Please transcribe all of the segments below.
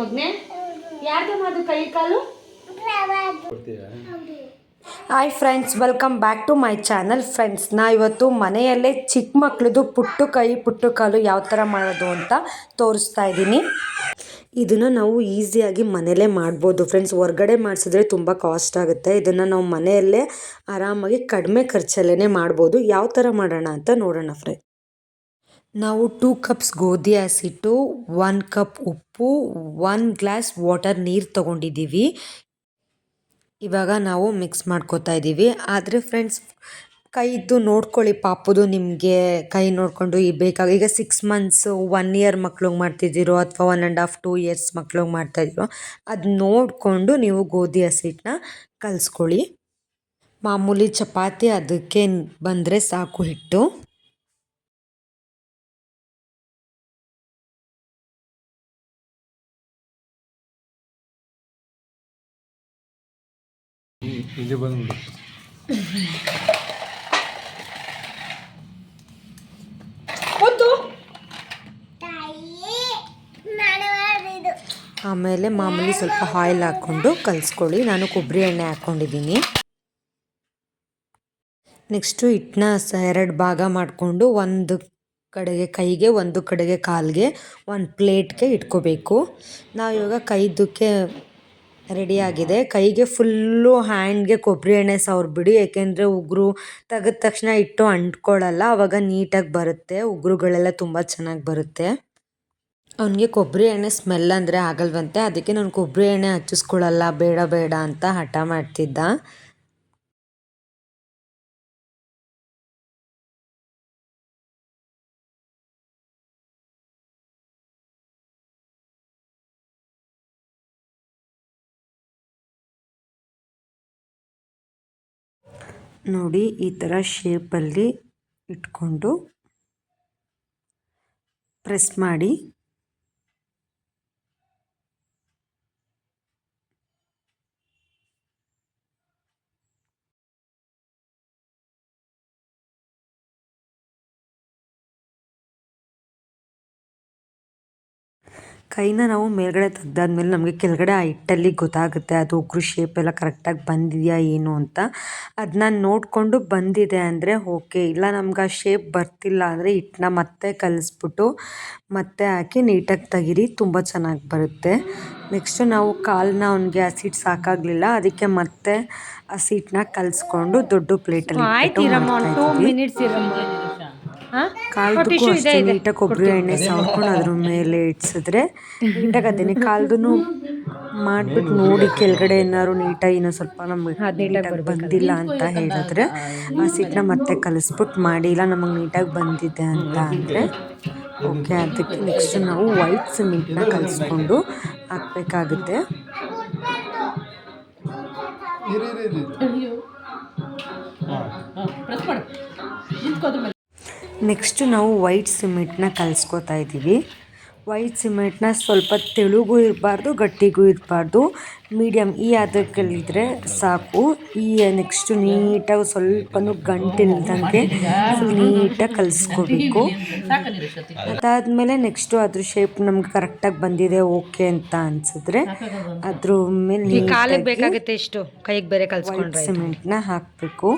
ಮಗ್ನೆ? ಯಾರ್ದು ಮಾದು ಕೈ, ಕಾಲು? Hi friends welcome back to my channel friends ನಾ ಇವತ್ತು ಮನೆಯಲ್ಲೇ ಚಿಕ್ಕ ಮಕ್ಕಳದು ಪುಟ್ಟು ಕೈ, ಪುಟ್ಟು ಕಾಲು ಯಾವ ಥರ ಮಾಡೋದು ಅಂತ ತೋರಿಸ್ತಾ ಇದ್ದೀನಿ. ಇದನ್ನು ನಾವು ಈಸಿಯಾಗಿ ಮನೆಯಲ್ಲೇ ಮಾಡ್ಬೋದು ಫ್ರೆಂಡ್ಸ್ ಹೊರ್ಗಡೆ ಮಾಡಿಸಿದ್ರೆ ತುಂಬ ಕಾಸ್ಟ್ ಆಗುತ್ತೆ. ಇದನ್ನು ನಾವು ಮನೆಯಲ್ಲೇ ಆರಾಮಾಗಿ ಕಡಿಮೆ ಖರ್ಚಲ್ಲೇ ಮಾಡ್ಬೋದು. ಯಾವ ಥರ ಮಾಡೋಣ ಅಂತ ನೋಡೋಣ ಫ್ರೆಂಡ್ ನಾವು ಟೂ ಕಪ್ಸ್ ಗೋಧಿ ಹಸಿಟ್ಟು ಒನ್ ಕಪ್ ಉಪ್ಪು ಒನ್ ಗ್ಲಾಸ್ ವಾಟರ್ ನೀರು ತೊಗೊಂಡಿದ್ದೀವಿ. ಇವಾಗ ನಾವು ಮಿಕ್ಸ್ ಮಾಡ್ಕೋತಾ ಇದ್ದೀವಿ. ಆದರೆ ಫ್ರೆಂಡ್ಸ್ ಕೈದು ನೋಡ್ಕೊಳ್ಳಿ, ಪಾಪದು ನಿಮಗೆ ಕೈ ನೋಡಿಕೊಂಡು ಈ ಬೇಕಾಗ, ಈಗ ಸಿಕ್ಸ್ ಮಂತ್ಸು ಒನ್ ಇಯರ್ ಮಕ್ಳಿಗೆ ಮಾಡ್ತಿದ್ದೀರೋ ಅಥವಾ one and half two years ಮಕ್ಳಿಗೆ ಮಾಡ್ತಾಯಿದ್ದೀರೋ ಅದು ನೋಡಿಕೊಂಡು ನೀವು ಗೋಧಿ ಹಸಿಟ್ಟನ್ನ ಕಲಿಸ್ಕೊಳ್ಳಿ. ಮಾಮೂಲಿ ಚಪಾತಿ ಅದಕ್ಕೆ ಬಂದರೆ ಸಾಕು ಹಿಟ್ಟು. ಇಲ್ಲಿ ಬಂದ್ಬಿಡು ಆಮೇಲೆ ಮಾಮೂಲಿ ಸ್ವಲ್ಪ ಆಯಿಲ್ ಹಾಕ್ಕೊಂಡು ಕಲಿಸ್ಕೊಳ್ಳಿ. ನಾನು ಕೊಬ್ಬರಿ ಎಣ್ಣೆ ಹಾಕ್ಕೊಂಡಿದ್ದೀನಿ. ನೆಕ್ಸ್ಟು ಹಿಟ್ಟನ್ನ ಸ ಎರಡು ಭಾಗ ಮಾಡಿಕೊಂಡು ಒಂದು ಕಡೆಗೆ ಕೈಗೆ ಒಂದು ಕಡೆಗೆ ಕಾಲಿಗೆ ಒಂದು ಪ್ಲೇಟ್ಗೆ ಇಟ್ಕೋಬೇಕು. ನಾವು ಇವಾಗ ಕೈದಕ್ಕೆ ರೆಡಿಯಾಗಿದೆ. ಕೈಗೆ ಫುಲ್ಲು ಹ್ಯಾಂಡ್ಗೆ ಕೊಬ್ಬರಿ ಎಣ್ಣೆ ಸವರ್ಬಿಡಿ ಏಕೆಂದರೆ ಉಗುರು ತೆಗೆದ ತಕ್ಷಣ ಇಟ್ಟು ಅಂಟ್ಕೊಳ್ಳಲ್ಲ ಆವಾಗ ನೀಟಾಗಿ ಬರುತ್ತೆ, ಉಗುರುಗಳೆಲ್ಲ ತುಂಬ ಚೆನ್ನಾಗಿ ಬರುತ್ತೆ. ಅವನಿಗೆ ಕೊಬ್ಬರಿ ಎಣ್ಣೆ ಸ್ಮೆಲ್ ಅಂದರೆ ಆಗಲ್ವಂತೆ, ಅದಕ್ಕೆ ನಾನು ಕೊಬ್ಬರಿ ಎಣ್ಣೆ ಹಚ್ಚಿಸ್ಕೊಳ್ಳಲ್ಲ, ಬೇಡ ಬೇಡ ಅಂತ ಹಠ ಮಾಡ್ತಿದ್ದ. ನೋಡಿ ಈ ಥರ ಶೇಪಲ್ಲಿ ಇಟ್ಕೊಂಡು ಪ್ರೆಸ್ ಮಾಡಿ. ಕೈನ ನಾವು ಮೇಲ್ಗಡೆ ತೆಗ್ದಾದ್ಮೇಲೆ ನಮಗೆ ಕೆಳಗಡೆ ಆ ಹಿಟ್ಟಲ್ಲಿ ಗೊತ್ತಾಗುತ್ತೆ ಅದು ಉಗ್ರು ಶೇಪ್ ಎಲ್ಲ ಕರೆಕ್ಟಾಗಿ ಬಂದಿದೆಯಾ ಏನು ಅಂತ. ಅದನ್ನ ನೋಡಿಕೊಂಡು ಬಂದಿದೆ ಅಂದರೆ ಓಕೆ ಇಲ್ಲ ನಮ್ಗೆ ಆ ಶೇಪ್ ಬರ್ತಿಲ್ಲ ಅಂದರೆ ಹಿಟ್ಟನ್ನ ಮತ್ತೆ ಕಲಿಸ್ಬಿಟ್ಟು ಮತ್ತೆ ಹಾಕಿ ನೀಟಾಗಿ ತೆಗಿರಿ ತುಂಬ ಚೆನ್ನಾಗಿ ಬರುತ್ತೆ. ನೆಕ್ಸ್ಟು ನಾವು ಕಾಲನ್ನ ಅವನಿಗೆ ಹಸಿಟ್ ಸಾಕಾಗಲಿಲ್ಲ ಅದಕ್ಕೆ ಮತ್ತೆ ಹಸಿಟ್ಟನ್ನ ಕಲಿಸ್ಕೊಂಡು ದೊಡ್ಡ ಪ್ಲೇಟಲ್ಲಿ ಕಾಲ್ದಕ್ಕೂ ಅಷ್ಟೇ ನೀಟಾಗಿ ಕೊಬ್ಬರಿ ಎಣ್ಣೆ ಸಾಕೊಂಡು ಅದ್ರ ಮೇಲೆ ಇಡ್ಸಿದ್ರೆ ನೀಟಾಗಿ ಅದೇನೆ ಕಾಲ್ದು ಮಾಡ್ಬಿಟ್ಟು ನೋಡಿ ಕೆಳಗಡೆ ಏನಾದ್ರು ನೀಟಾಗಿ ಇನ್ನೂ ಸ್ವಲ್ಪ ನಮಗೆ ನೀಟಾಗಿ ಬಂದಿಲ್ಲ ಅಂತ ಹೇಳಿದ್ರೆ ಆ ಸಿಟ್ಟನ್ನ ಮತ್ತೆ ಕಲಿಸ್ಬಿಟ್ಟು ಮಾಡಿಲ್ಲ ನಮಗೆ ನೀಟಾಗಿ ಬಂದಿದೆ ಅಂತ ಅಂದರೆ ಓಕೆ ಅದಕ್ಕೆ ನೆಕ್ಸ್ಟ್ ನಾವು ವೈಟ್ ಸಿಮೆಂಟ್ನ ಕಲಿಸ್ಕೊಂಡು ಹಾಕಬೇಕಾಗುತ್ತೆ. ಇರಿ ಇರಿ ಇರಿ. ನೆಕ್ಸ್ಟು ನಾವು ವೈಟ್ ಸಿಮೆಂಟ್ನ ಕಲಿಸ್ಕೊತಾ ಇದ್ದೀವಿ. ವೈಟ್ ಸಿಮೆಂಟ್ನ ಸ್ವಲ್ಪ ತೆಳುಗೂ ಇರಬಾರ್ದು ಗಟ್ಟಿಗೂ ಇರಬಾರ್ದು. ಮೀಡಿಯಮ್ ಈ ಅದಕ್ಕಲ್ಲಿದ್ದರೆ ಸಾಕು. ಈ ನೆಕ್ಸ್ಟು ನೀಟಾಗಿ ಸ್ವಲ್ಪ ಗಂಟಿಲ್ದಂಗೆ ಫುಲ್ ನೀಟಾಗಿ ಕಲಿಸ್ಕೋಬೇಕು. ಅದಾದಮೇಲೆ ನೆಕ್ಸ್ಟು ಅದ್ರ ಶೇಪ್ ನಮ್ಗೆ ಕರೆಕ್ಟಾಗಿ ಬಂದಿದೆ ಓಕೆ ಅಂತ ಅನ್ಸಿದ್ರೆ ಅದ್ರ ಮೇಲೆ ಕಾಲಿಗೆ ಬೇಕಾಗುತ್ತೆ ಎಷ್ಟು ಕೈಗೆ ಬೇರೆ ಕಲಿಸ್ಕೊಂಡು ಸಿಮೆಂಟ್ನ ಹಾಕಬೇಕು.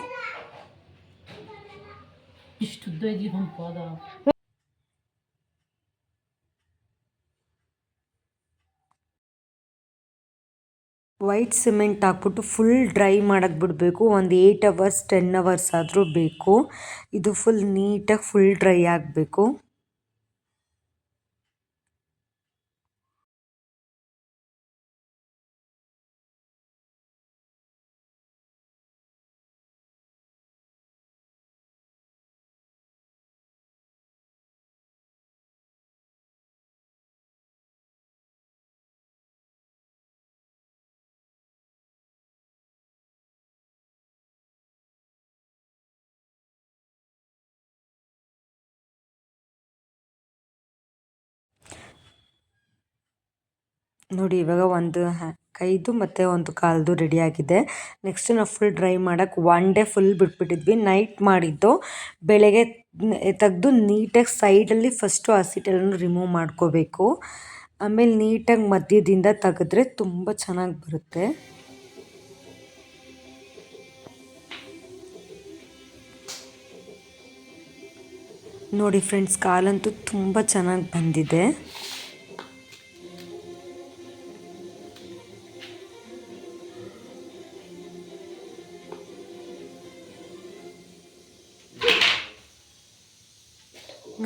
ವೈಟ್ ಸಿಮೆಂಟ್ ಹಾಕ್ಬಿಟ್ಟು ಫುಲ್ ಡ್ರೈ ಮಾಡಕ್ಕೆ ಬಿಡಬೇಕು. ಒಂದು ಏಯ್ಟ್ ಅವರ್ಸ್ ಟೆನ್ ಅವರ್ಸ್ ಆದರೂ ಬೇಕು. ಇದು ಫುಲ್ ನೀಟಾಗಿ ಫುಲ್ ಡ್ರೈ ಆಗಬೇಕು. ನೋಡಿ, ಇವಾಗ ಒಂದು ಕೈದು ಮತ್ತು ಒಂದು ಕಾಲ್ದು ರೆಡಿಯಾಗಿದೆ ನೆಕ್ಸ್ಟ್ ನಾವು ಫುಲ್ ಡ್ರೈ ಮಾಡೋಕ್ಕೆ ಒನ್ ಡೇ ಫುಲ್ ಬಿಟ್ಬಿಟ್ಟಿದ್ವಿ. ನೈಟ್ ಮಾಡಿದ್ದು. ಬೆಳಗ್ಗೆ ತೆಗೆದು ನೀಟಾಗಿ ಸೈಡಲ್ಲಿ ಫಸ್ಟು ಹಸಿಟ್ಟೆಲ್ಲನೂ ರಿಮೂವ್ ಮಾಡ್ಕೋಬೇಕು. ಆಮೇಲೆ ನೀಟಾಗಿ ಮಧ್ಯದಿಂದ ತೆಗೆದ್ರೆ ತುಂಬ ಚೆನ್ನಾಗಿ ಬರುತ್ತೆ. ನೋಡಿ ಫ್ರೆಂಡ್ಸ್ ಕಾಲಂತೂ ತುಂಬ ಚೆನ್ನಾಗಿ ಬಂದಿದೆ.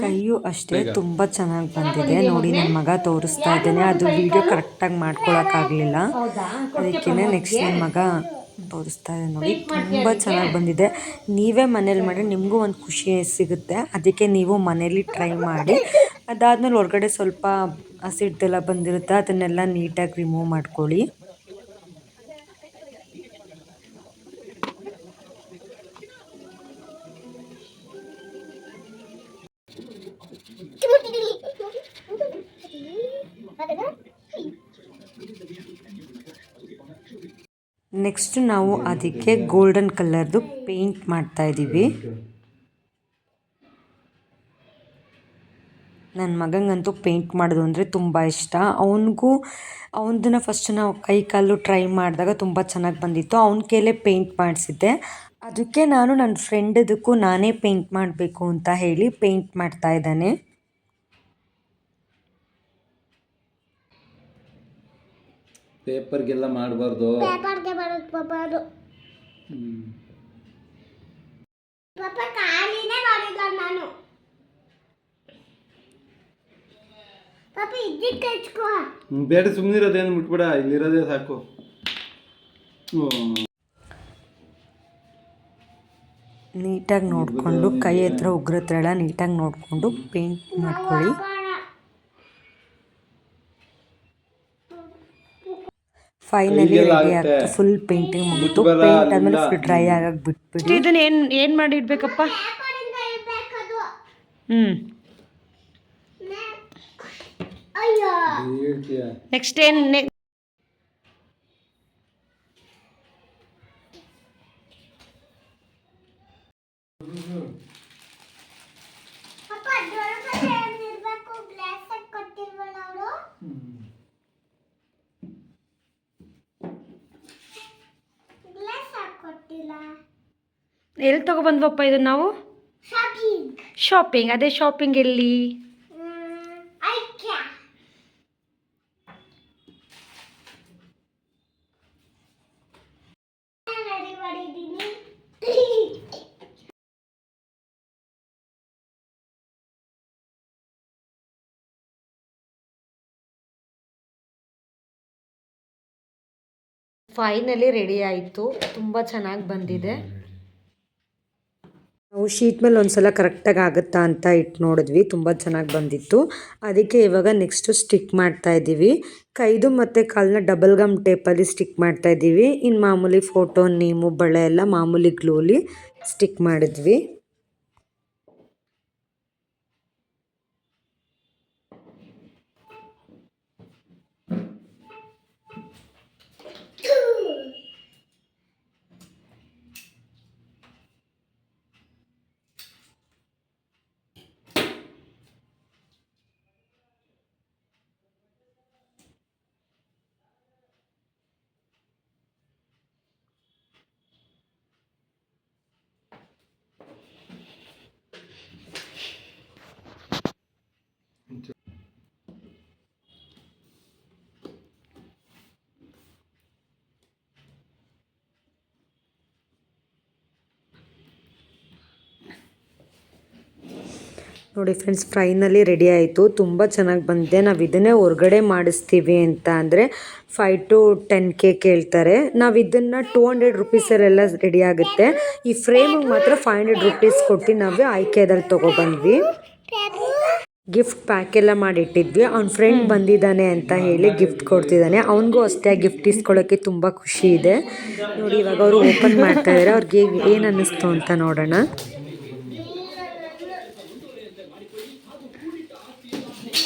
ಕೈಯು ಅಷ್ಟೇ ತುಂಬ ಚೆನ್ನಾಗಿ ಬಂದಿದೆ. ನೋಡಿ ನನ್ನ ಮಗ ತೋರಿಸ್ತಾ ಇದ್ದಾನೆ. ಅದು ವಿಡಿಯೋ ಕರೆಕ್ಟಾಗಿ ಮಾಡ್ಕೊಳಕ್ಕಾಗಲಿಲ್ಲ. ಅದಕ್ಕೆ ನೆಕ್ಸ್ಟ್ ನನ್ನ ಮಗ ತೋರಿಸ್ತಾ ಇದೆ ನೋಡಿ. ತುಂಬ ಚೆನ್ನಾಗಿ ಬಂದಿದೆ. ನೀವೇ ಮನೇಲಿ ಮಾಡಿ ನಿಮಗೂ ಒಂದು ಖುಷಿ ಸಿಗುತ್ತೆ. ಅದಕ್ಕೆ ನೀವು ಮನೇಲಿ ಟ್ರೈ ಮಾಡಿ. ಅದಾದಮೇಲೆ ಹೊರಗಡೆ ಸ್ವಲ್ಪ ಹಸಿಟ್ಟೆಲ್ಲ ಬಂದಿರುತ್ತೆ. ಅದನ್ನೆಲ್ಲ ನೀಟಾಗಿ ರಿಮೂವ್ ಮಾಡ್ಕೊಳ್ಳಿ. ನೆಕ್ಸ್ಟ್ ನಾವು ಅದಕ್ಕೆ ಗೋಲ್ಡನ್ ಕಲರ್ದು ಪೇಂಟ್ ಮಾಡ್ತಾ ಇದ್ದೀವಿ ನನ್ನ ಮಗಂಗಂತೂ ಪೇಂಟ್ ಮಾಡೋದು ಅಂದರೆ ತುಂಬ ಇಷ್ಟ. ಅವನಿಗೂ, ಅವನದನ್ನ ಫಸ್ಟ್ ನಾವು ಕೈ ಕಾಲು ಟ್ರೈ ಮಾಡಿದಾಗ ತುಂಬ ಚೆನ್ನಾಗಿ ಬಂದಿತ್ತು. ಅವನ ಕೈಲೇ ಪೇಂಟ್ ಮಾಡಿಸಿದ್ದೆ. ಅದಕ್ಕೆ ನಾನು ನನ್ನ ಫ್ರೆಂಡದಕ್ಕೂ ನಾನೇ ಪೇಂಟ್ ಮಾಡಬೇಕು ಅಂತ ಹೇಳಿ ಪೇಂಟ್ ಮಾಡ್ತಾ ಇದ್ದಾನೆ. ಪೇಪರ್ಗೆಲ್ಲ ಮಾಡಬಾರ್ದು. ಪೇಪರ್ಗೆ ಬರುತ್ತೆ ಪಾಪ ಅದು ಪಾಪ ಖಾಲಿನೇ ಮಾಡಿಲ್ಲ ನಾನು. ಪಾಪ ಇದ್ದಿದ್ದು ಹಚ್ಕೋ ಬೇಡ ಸುಮ್ಮನಿರೋದೇನು ಮುಟ್ಬೇಡ ಇಲ್ಲಿರೋದೇ ಸಾಕು. ಹ್ಮ್. ನೀಟಾಗಿ ನೋಡಿಕೊಂಡು ಕೈ ಹತ್ರ ಉಗ್ರ ಹತ್ರ ಎಲ್ಲ ನೀಟಾಗಿ ನೋಡಿಕೊಂಡು ಪೇಂಟ್ ಮಾಡ್ಕೊಳ್ಳಿ. ಫೈನಲಿ ರೆಡಿ ಆಗುತ್ತೆ. ಫುಲ್ ಪೇಂಟಿಂಗ್ ಮುಗಿತು ಪೇಂಟ್ ಆದಮೇಲೆ ಫುಲ್ ಡ್ರೈ ಆಗಕ್ಕೆ ಬಿಟ್ಬಿಟ್ಟು ಇದನ್ನ ಏನು ಏನು ಮಾಡಿ ಇಡ್ಬೇಕಪ್ಪ ಹ್ಮ್. ಹ್ಞೂ ನೆಕ್ಸ್ಟ್ ಏನು ನೆ ಪಾಪ ಅದ್ರೊಳಗಡೆ ಏನಿರ್ಬೇಕು ಗ್ಲಾಸ್ ಹಾಕಿ ಕೊಟ್ಟಿಲ್ವಲ್ಲ ಅವರು ಗ್ಲಾಸ್ ಹಾಕಿ ಕೊಟ್ಟಿಲ್ಲ ಎಲ್ಲಿ ತಗೊಬಂದ್ವಪ್ಪ ಇದು ನಾವು? ಶಾಪಿಂಗ್ ಶಾಪಿಂಗ್ ಅದೇ ಶಾಪಿಂಗ್ ಎಲ್ಲಿ? ಫೈನಲಿ ರೆಡಿ ಆಯಿತು. ತುಂಬ ಚೆನ್ನಾಗಿ ಬಂದಿದೆ. ನಾವು ಶೀಟ್ ಮೇಲೆ ಒಂದ್ಸಲ ಕರೆಕ್ಟಾಗಿ ಆಗುತ್ತಾ ಅಂತ ಇಟ್ಟು ನೋಡಿದ್ವಿ. ತುಂಬ ಚೆನ್ನಾಗಿ ಬಂದಿತ್ತು. ಅದಕ್ಕೆ ಇವಾಗ ನೆಕ್ಸ್ಟು ಸ್ಟಿಕ್ ಮಾಡ್ತಾ ಇದ್ದೀವಿ. ಕೈದು ಮತ್ತು ಕಾಲನ್ನ ಡಬಲ್ ಗಮ್ ಟೇಪಲ್ಲಿ ಸ್ಟಿಕ್ ಮಾಡ್ತಾ ಇದ್ದೀವಿ. ಇನ್ನು ಮಾಮೂಲಿ ಫೋಟೋ ನೀಮು ಬಳೆ ಎಲ್ಲ ಮಾಮೂಲಿ ಗ್ಲೂಲಿ ಸ್ಟಿಕ್ ಮಾಡಿದ್ವಿ. ನೋಡಿ ಫ್ರೆಂಡ್ಸ್ ಫ್ರೈನಲ್ಲಿ ರೆಡಿ ಆಯಿತು. ತುಂಬ ಚೆನ್ನಾಗಿ ಬಂದಿದೆ. ನಾವು ಇದನ್ನೇ ಹೊರಗಡೆ ಮಾಡಿಸ್ತೀವಿ ಅಂತ ಅಂದರೆ ಫೈವ್ ಟು ಟೆನ್ ಕೆ ಕೇಳ್ತಾರೆ. ನಾವು ಇದನ್ನು ಟೂ ಹಂಡ್ರೆಡ್ ರುಪೀಸಲ್ಲೆಲ್ಲ ರೆಡಿ ಆಗುತ್ತೆ. ಈ ಫ್ರೇಮಿಗೆ ಮಾತ್ರ ಫೈವ್ ಹಂಡ್ರೆಡ್ ರುಪೀಸ್ ಕೊಟ್ಟು ನಾವು ಆಯ್ಕೆದಲ್ಲಿ ತೊಗೊಬಂದ್ವಿ. ಗಿಫ್ಟ್ ಪ್ಯಾಕ್ ಎಲ್ಲ ಮಾಡಿಟ್ಟಿದ್ವಿ. ಅವ್ನ ಫ್ರೆಂಡ್ ಬಂದಿದ್ದಾನೆ ಅಂತ ಹೇಳಿ ಗಿಫ್ಟ್ ಕೊಡ್ತಿದ್ದಾನೆ. ಅವನಿಗೂ ಅಷ್ಟೇ ಗಿಫ್ಟ್ ಇಸ್ಕೊಳ್ಳೋಕ್ಕೆ ತುಂಬ ಖುಷಿ ಇದೆ. ನೋಡಿ ಇವಾಗ ಅವರು ಓಪನ್ ಮಾಡ್ತಾ ಇದ್ದಾರೆ ಅವ್ರಿಗೆ ಏನು ಅನ್ನಿಸ್ತು ಅಂತ ನೋಡೋಣ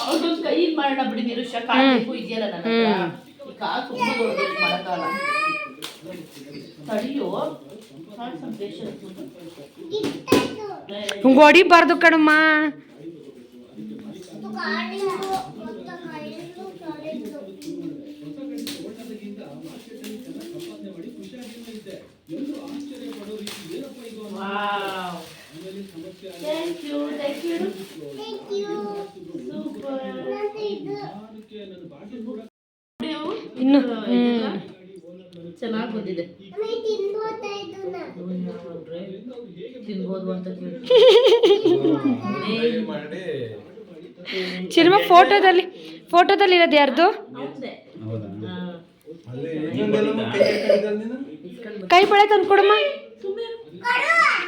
ಅವ್ರದ್ದೊಂದು ಕೈ ಮಾಡೋಣ ಬಿಡಿ ನಿರುಷ ಕಾಲು ಇದೆಯಲ್ಲ ನನ್ನ ಹತ್ರ. ಈ ಕಾಲು ತುಂಬ ದೊಡ್ಡದು ಮಾಡಕ್ಕಾಗಲ್ಲ. ತಡಿಯೋ ಹಿಂಗೆ ಹೊಡಿಬಾರ್ದು ಕಣಮ್ಮ. Wow thank you thank you thank you super ಮತ್ತೆ ಇದು ಇನ್ನು ಚೆನ್ನಾಗಿ ಬಂದಿದೆ ತಿನ್ಬೋದಾ ಅಂತ ಚಿಲ್ಮ ಫೋಟೋದಲ್ಲಿ ಫೋಟೋದಲ್ಲಿ ಇರೋದು ಯಾರ್ದು ಕೈ ಹಾಕಿದ್ದಲ್ಲ ನೀನು ಕೈ ಬಳೆ ತಂದು ಕೊಡಮ್ಮ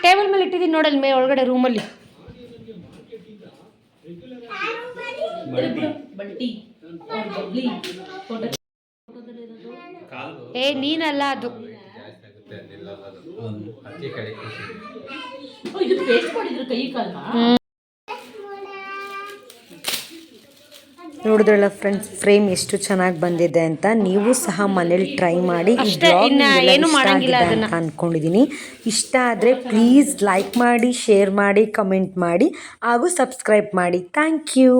ಟೇಬಲ್ ಮೇಲೆ ಇಟ್ಟಿದ್ದೀನಿ ನೋಡಲ್ ಮೇ ಒಳಗಡೆ ರೂಮಲ್ಲಿ ಬಟ್ಟಿ ಏ ನೀನಲ್ಲ ಅದು ಓ, ಇದು ಪೇಸ್ಟ್ ಮಾಡಿದ್ರು ಕೈ ನೋಡಿದ್ರಲ್ಲ ಫ್ರೆಂಡ್ಸ್ ಫ್ರೇಮ್ ಎಷ್ಟು ಚೆನ್ನಾಗಿ ಬಂದಿದೆ ಅಂತ? ನೀವು ಸಹ ಮನೇಲಿ ಟ್ರೈ ಮಾಡಿ ಅನ್ಕೊಂಡಿದ್ದೀನಿ ಇಷ್ಟ ಆದರೆ ಪ್ಲೀಸ್ ಲೈಕ್ ಮಾಡಿ ಶೇರ್ ಮಾಡಿ ಕಮೆಂಟ್ ಮಾಡಿ ಹಾಗೂ ಸಬ್ಸ್ಕ್ರೈಬ್ ಮಾಡಿ. Thank you